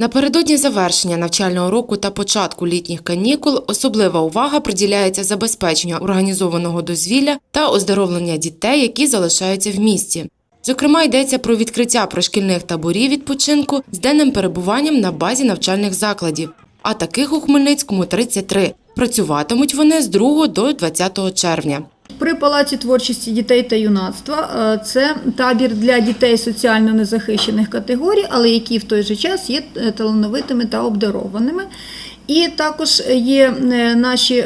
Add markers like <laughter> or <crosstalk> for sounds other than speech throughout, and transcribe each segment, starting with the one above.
Напередодні завершення навчального року та початку літніх канікул особлива увага приділяється забезпеченню організованого дозвілля та оздоровлення дітей, які залишаються в місті. Зокрема, йдеться про відкриття пришкільних таборів відпочинку з денним перебуванням на базі навчальних закладів, а таких у Хмельницькому 33. Працюватимуть вони з 2 до 20 червня. При палаці творчості дітей та юнацтва е, це табір для дітей соціально незахищених категорій, але які в той же час є е, талановитими та обдарованими. І також є е, наші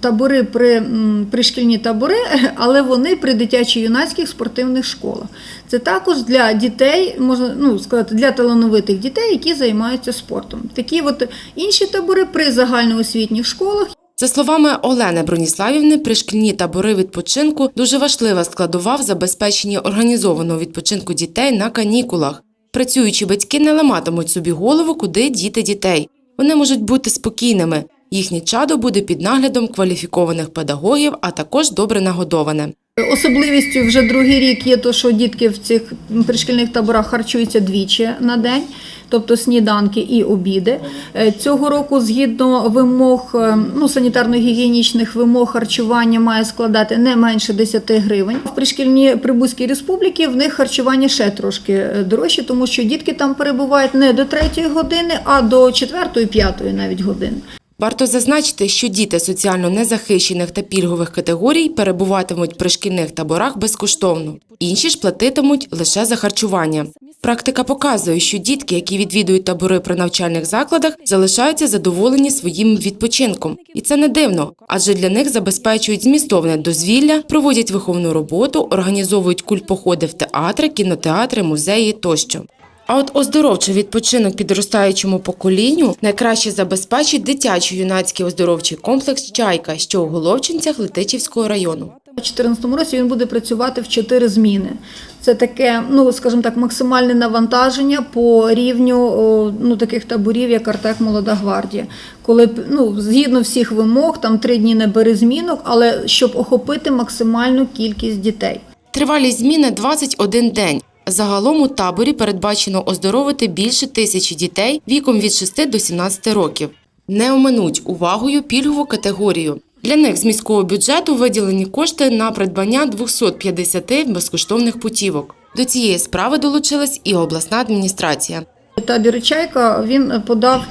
табори при пришкільні табори, <laughs> але вони при дитячо-юнацьких спортивних школах. Це також для дітей, можна ну, сказати, для талановитих дітей, які займаються спортом. Такі от інші табори при загальноосвітніх школах За словами Олени Броніславівни, пришкільні табори відпочинку дуже важлива складова в забезпеченні організованого відпочинку дітей на канікулах. Працюючі батьки не ламатимуть собі голову, куди діти дітей. Вони можуть бути спокійними. Їхнє чадо буде під наглядом кваліфікованих педагогів, а також добре нагодоване. Особливістю вже другий рік є те, що дітки в цих пришкільних таборах харчуються двічі на день, тобто сніданки і обіди. Е, Цього року, згідно вимог е, ну, санітарно-гігієнічних вимог харчування має складати не менше 10 гривень. В пришкільній Прибузькій республіці в них харчування ще трошки е, дорожче, тому що дітки там перебувають не до 3 години, а до 4-5 навіть години. Варто зазначити, що діти соціально незахищених та пільгових категорій перебуватимуть при шкільних таборах безкоштовно. Інші ж платитимуть лише за харчування. Практика показує, що дітки, які відвідують табори при навчальних закладах, залишаються задоволені своїм відпочинком. І це не дивно, адже для них забезпечують змістовне дозвілля, проводять виховну роботу, організовують культпоходи в театри, кінотеатри, музеї тощо. А от оздоровчий відпочинок підростаючому поколінню найкраще забезпечить дитячо-юнацький оздоровчий комплекс Чайка, що у Головчинцях Летичівського району. У 2014 році він буде працювати в чотири зміни. Це таке, ну скажімо так, максимальне навантаження по рівню ну, таких таборів, як Артек Молода Гвардія. Коли ну, згідно всіх вимог, там три дні не бери змінок, але щоб охопити максимальну кількість дітей. Тривалість зміни 21 день. Загалом у таборі передбачено оздоровити більше тисячі дітей віком від 6 до 17 років. Не оминуть увагою пільгову категорію. Для них з міського бюджету виділені кошти на придбання 250 безкоштовних путівок. До цієї справи долучилась і обласна адміністрація. Табір Чайка він подав,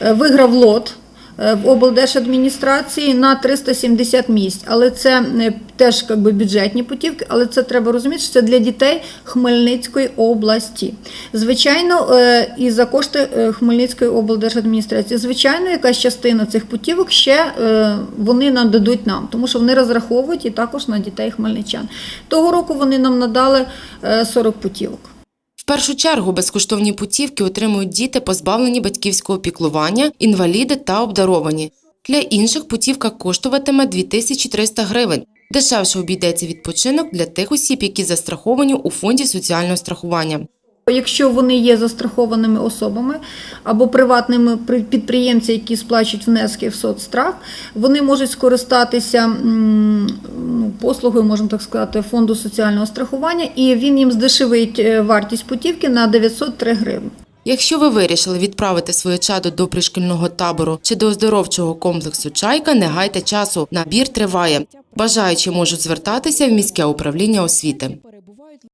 е, виграв лот в облдержадміністрації на 370 місць. Але це е, теж якби, бюджетні путівки, але це треба розуміти, що це для дітей Хмельницької області. Звичайно, е, і за кошти е, Хмельницької облдержадміністрації. Звичайно, якась частина цих путівок ще е, вони нададуть нам, тому що вони розраховують і також на дітей хмельничан. Того року вони нам надали е, 40 путівок. Першу чергу безкоштовні путівки отримують діти, позбавлені батьківського піклування, інваліди та обдаровані. Для інших путівка коштуватиме 2300 гривень. Дешевше обійдеться відпочинок для тих осіб, які застраховані у фонді соціального страхування. Якщо вони є застрахованими особами або приватними при- підприємці, які сплачують внески в соцстрах, вони можуть скористатися послугою, можна так сказати, фонду соціального страхування, і він їм здешевить е, вартість путівки на 903 гривні. Якщо ви вирішили відправити своє чадо до пришкільного табору чи до оздоровчого комплексу Чайка, не гайте часу. Набір триває. Бажаючі можуть звертатися в міське управління освіти.